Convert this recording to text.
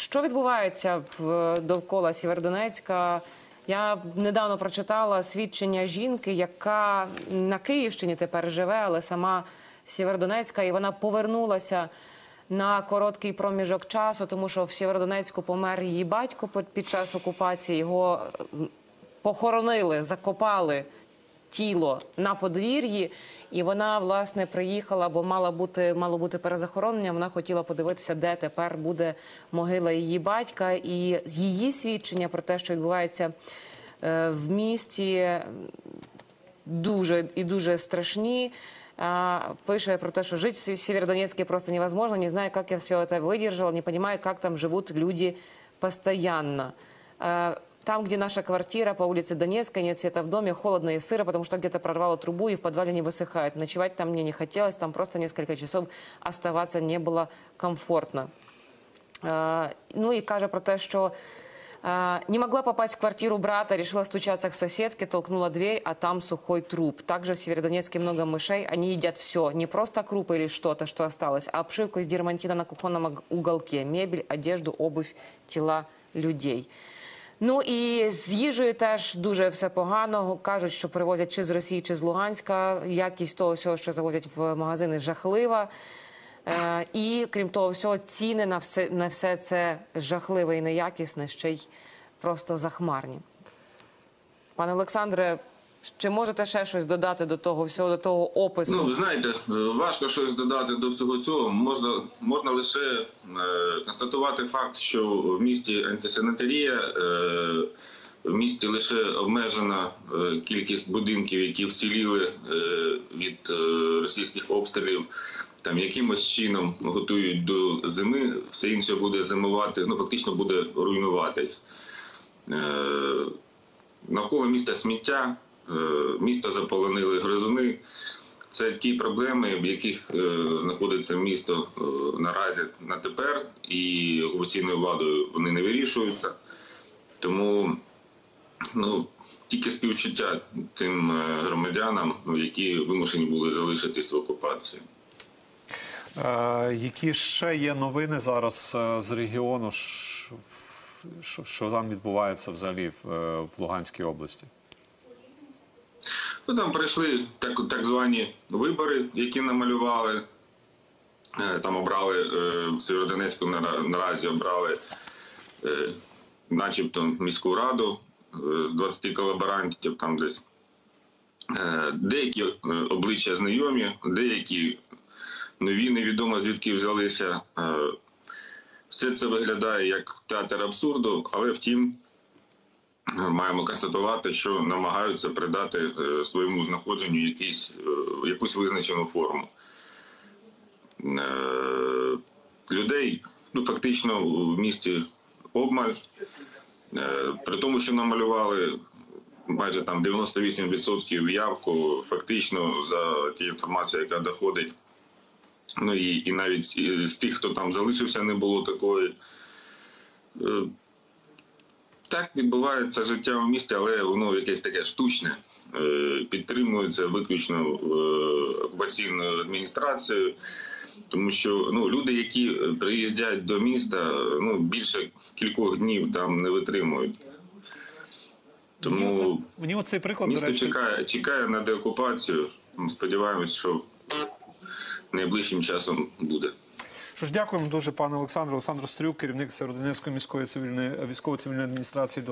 що відбувається в довкола Сєвєродонецька? Я недавно прочитала свідчення жінки, яка на Київщині тепер живе, але сама з Сєвєродонецька, і вона повернулася на короткий проміжок часу, тому що в Сєвєродонецьку помер її батько під час окупації. Його похоронили, закопали тіло на подвір'ї, і вона власне приїхала, бо мала бути мало бути перезахоронення. Вона хотіла подивитися, де тепер буде могила її батька, і її свідчення про те, що відбувається е, в місті, дуже і дуже страшні. Пише про те, що жить в Северодонецке просто невозможно, не знаю, как я все это выдержала, не понимаю, как там живут люди постоянно. А, Там, где наша квартира по улице Донецкой, нет света в доме, холодно и сыро, потому что где-то прорвало трубу и в подвале не высыхает. Ночевать там мне не хотелось, там просто несколько часов оставаться не было комфортно. Е, Ну і каже про те, що е, не могла попасть в квартиру брата, решила стучаться к соседке, толкнула дверь, а там сухой труп. Также в Северодонецке много мышей, они едят все, не просто крупы или что-то, что осталось, а обшивку из дермантина на кухонном уголке, мебель, одежду, обувь, тіла людей. Ну і з їжею теж дуже все погано. Кажуть, що привозять чи з Росії, чи з Луганська. Якість того всього, що завозять в магазини, жахлива. Е, і крім того всього, ціни на все, на все це жахливе і неякісне, ще й просто захмарні. Пане Олександре, чи можете ще щось додати до того всього, до того опису? Ну, знаєте, важко щось додати до всього цього. Можна, можна лише е, констатувати факт, що в місті антисанітарія, е, в місті лише обмежена е, кількість будинків, які вціліли е, від е, російських обстрілів. Там якимось чином готують до зими, все інше буде зимувати, ну фактично буде руйнуватись. Е, навколо міста сміття, місто заполонили гризуни. Це ті проблеми, в яких е, знаходиться місто е, наразі на тепер, і окупаційною владою вони не вирішуються. Тому ну, тільки співчуття тим е, громадянам, які вимушені були залишитись в окупації. Е, які ще є новини зараз е, з регіону? Що, що там відбувається взагалі е, в Луганській області? Ну, там пройшли так, так звані вибори, які намалювали. Е, Там обрали е, в Сєвєродонецьку наразі обрали е, начебто міську раду з 20 колаборантів там десь. Деякі обличчя знайомі, деякі нові, невідомо звідки взялися. Все це виглядає як театр абсурду, але втім, маємо констатувати, що намагаються придати е, своєму знаходженню якийсь, е, якусь визначену форму. Е, Людей ну, фактично в місті обмаль. При тому, що намалювали майже там 98% явку, фактично за тією інформацією, яка доходить. Ну і, і навіть з тих, хто там залишився, не було такої. Так відбувається життя в місті, але воно якесь таке штучне. Е, Підтримується виключно е, окупаційною адміністрацією, тому що ну, люди, які приїздять до міста, ну, більше кількох днів там не витримують. Мені, оце, Тому мені оцей приклад, місто чекає, чекає на деокупацію. Сподіваємось, що найближчим часом буде. Що ж, дякуємо дуже, пане Олександру. Олександр Стрюк, керівник Сєвєродонецької міської цивільної військово-цивільної адміністрації.